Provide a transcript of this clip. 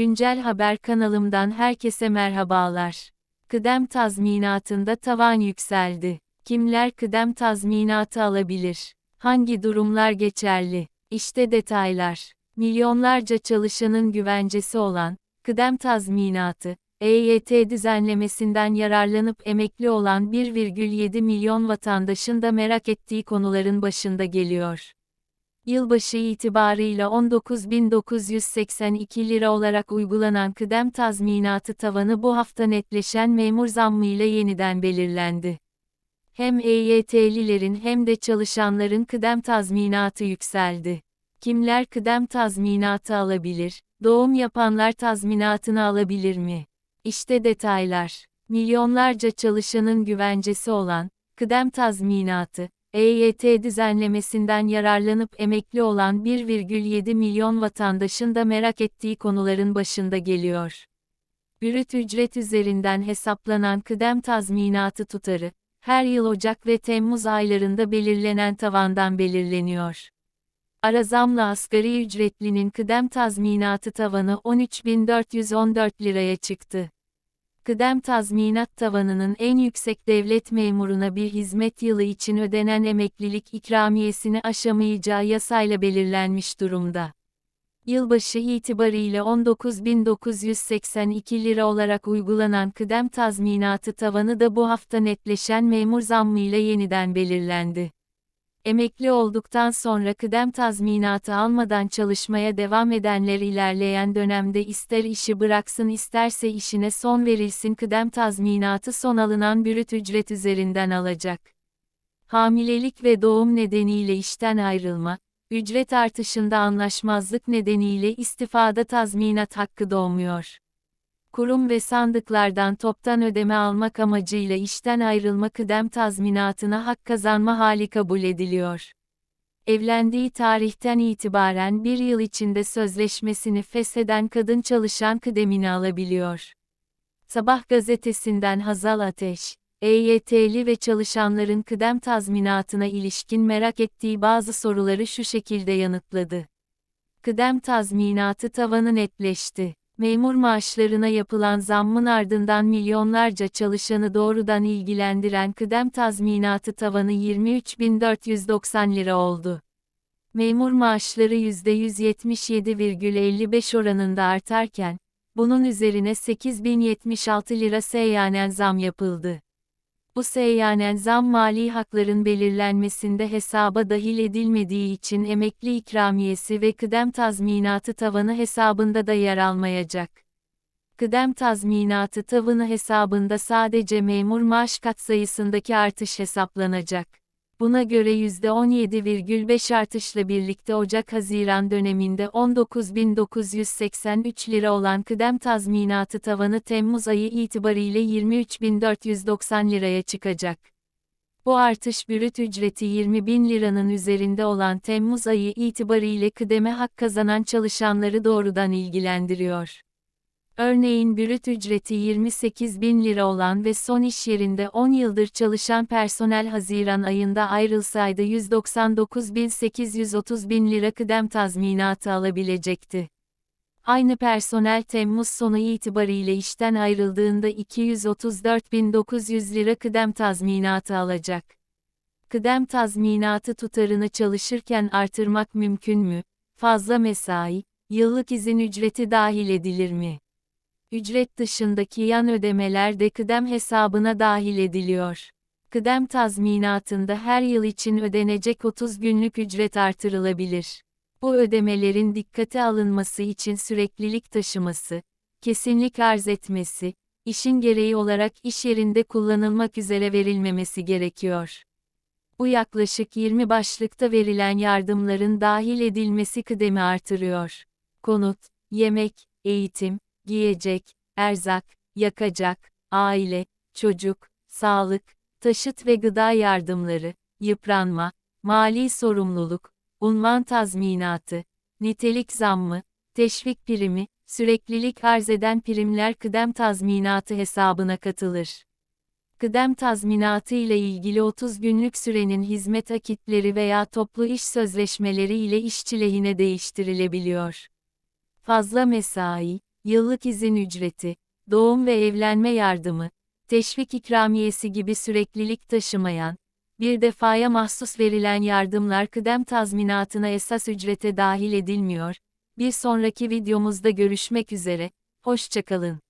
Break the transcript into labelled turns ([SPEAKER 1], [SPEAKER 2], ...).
[SPEAKER 1] Güncel Haber kanalımdan herkese merhabalar. Kıdem tazminatında tavan yükseldi. Kimler kıdem tazminatı alabilir? Hangi durumlar geçerli? İşte detaylar. Milyonlarca çalışanın güvencesi olan kıdem tazminatı, EYT düzenlemesinden yararlanıp emekli olan 1,7 milyon vatandaşın da merak ettiği konuların başında geliyor. Yılbaşı itibarıyla 19.982 lira olarak uygulanan kıdem tazminatı tavanı bu hafta netleşen memur zammı ile yeniden belirlendi. Hem EYT'lilerin hem de çalışanların kıdem tazminatı yükseldi. Kimler kıdem tazminatı alabilir? Doğum yapanlar tazminatını alabilir mi? İşte detaylar. Milyonlarca çalışanın güvencesi olan kıdem tazminatı EYT düzenlemesinden yararlanıp emekli olan 1,7 milyon vatandaşın da merak ettiği konuların başında geliyor. Brüt ücret üzerinden hesaplanan kıdem tazminatı tutarı, her yıl Ocak ve Temmuz aylarında belirlenen tavandan belirleniyor. Ara zamla asgari ücretlinin kıdem tazminatı tavanı 13.414 liraya çıktı. Kıdem tazminat tavanının en yüksek devlet memuruna bir hizmet yılı için ödenen emeklilik ikramiyesini aşamayacağı yasayla belirlenmiş durumda. Yılbaşı itibariyle 19.982 lira olarak uygulanan kıdem tazminatı tavanı da bu hafta netleşen memur zammıyla yeniden belirlendi. Emekli olduktan sonra kıdem tazminatı almadan çalışmaya devam edenler ilerleyen dönemde ister işi bıraksın isterse işine son verilsin kıdem tazminatı son alınan bürüt ücret üzerinden alacak. Hamilelik ve doğum nedeniyle işten ayrılma, ücret artışında anlaşmazlık nedeniyle istifada tazminat hakkı doğmuyor kurum ve sandıklardan toptan ödeme almak amacıyla işten ayrılma kıdem tazminatına hak kazanma hali kabul ediliyor. Evlendiği tarihten itibaren bir yıl içinde sözleşmesini fesheden kadın çalışan kıdemini alabiliyor. Sabah gazetesinden Hazal Ateş, EYT'li ve çalışanların kıdem tazminatına ilişkin merak ettiği bazı soruları şu şekilde yanıtladı. Kıdem tazminatı tavanı netleşti. Memur maaşlarına yapılan zammın ardından milyonlarca çalışanı doğrudan ilgilendiren kıdem tazminatı tavanı 23.490 lira oldu. Memur maaşları %177,55 oranında artarken, bunun üzerine 8.076 lira seyyanen zam yapıldı. Bu seyyanen zam mali hakların belirlenmesinde hesaba dahil edilmediği için emekli ikramiyesi ve kıdem tazminatı tavanı hesabında da yer almayacak. Kıdem tazminatı tavanı hesabında sadece memur maaş katsayısındaki artış hesaplanacak. Buna göre %17,5 artışla birlikte Ocak-Haziran döneminde 19.983 lira olan kıdem tazminatı tavanı Temmuz ayı itibariyle 23.490 liraya çıkacak. Bu artış bürüt ücreti 20 bin liranın üzerinde olan Temmuz ayı itibariyle kıdeme hak kazanan çalışanları doğrudan ilgilendiriyor. Örneğin brüt ücreti 28 bin lira olan ve son iş yerinde 10 yıldır çalışan personel Haziran ayında ayrılsaydı 199.830 bin lira kıdem tazminatı alabilecekti. Aynı personel Temmuz sonu itibariyle işten ayrıldığında 234.900 lira kıdem tazminatı alacak. Kıdem tazminatı tutarını çalışırken artırmak mümkün mü? Fazla mesai, yıllık izin ücreti dahil edilir mi? Ücret dışındaki yan ödemeler de kıdem hesabına dahil ediliyor. Kıdem tazminatında her yıl için ödenecek 30 günlük ücret artırılabilir. Bu ödemelerin dikkate alınması için süreklilik taşıması, kesinlik arz etmesi, işin gereği olarak iş yerinde kullanılmak üzere verilmemesi gerekiyor. Bu yaklaşık 20 başlıkta verilen yardımların dahil edilmesi kıdemi artırıyor. Konut, yemek, eğitim, giyecek, erzak, yakacak, aile, çocuk, sağlık, taşıt ve gıda yardımları, yıpranma, mali sorumluluk, unvan tazminatı, nitelik zammı, teşvik primi, süreklilik arz eden primler kıdem tazminatı hesabına katılır. Kıdem tazminatı ile ilgili 30 günlük sürenin hizmet akitleri veya toplu iş sözleşmeleri ile işçi lehine değiştirilebiliyor. Fazla mesai, yıllık izin ücreti, doğum ve evlenme yardımı, teşvik ikramiyesi gibi süreklilik taşımayan, bir defaya mahsus verilen yardımlar kıdem tazminatına esas ücrete dahil edilmiyor. Bir sonraki videomuzda görüşmek üzere, hoşçakalın.